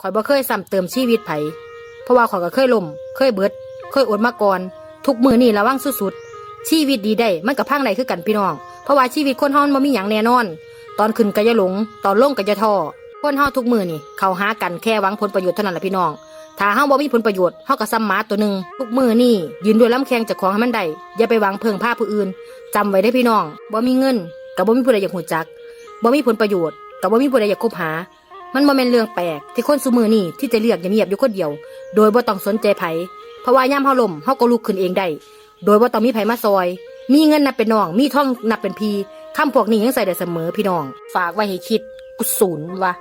ข่อยบ่เคยซ้ำเติมชีวิตไผ เพราะว่าข่อยก็เคยล่ม เคยเบิด เคยอดมาก่อน ทุกมือนี่ระวังสุดๆ ชีวิตดีได้ มันกับพังได้คือกันพี่น้อง เพราะว่าชีวิตคนเฮามันมีหยังแน่นอน ตอนขึ้นก็อย่าหลง ตอนลงก็อย่าท้อ คนเฮาทุกมือนี่ เขาหากันแค่หวังผลประโยชน์เท่านั้นแหละพี่น้อง ถ้าเฮาบ่มีผลประโยชน์ เฮาก็ซ้ำหมาตัวหนึ่งทุกมือนี่ยืนด้วยลำแข้งจากของให้มันได้ อย่าไปหวังเพิ่งพาผู้อื่นจำไว้ได้พี่น้อง บ่มีเงินก็บ่มีผู้ใดอยากหูจัก บ่มีผลประโยชน์ก็บ่มีผู้ใดอยากคบหา มันบ่แม่นเรื่องแปลกที่คนซุมือนี่ที่จะเลือกอย่างเงียบอยู่คนเดียว โดยบ่ต้องสนใจไผเพราะว่ายามเฮาล้มเฮาก็ลุกขึ้นเองได้โดยบ่ต้องมีไผมาซอย มีเงินนับเป็นน้อง มีท่องนับเป็นพี่คำพวกนี้ยังใส่ได้เสมอพี่น้อง ฝากไว้ให้คิดกุศูนย์วะ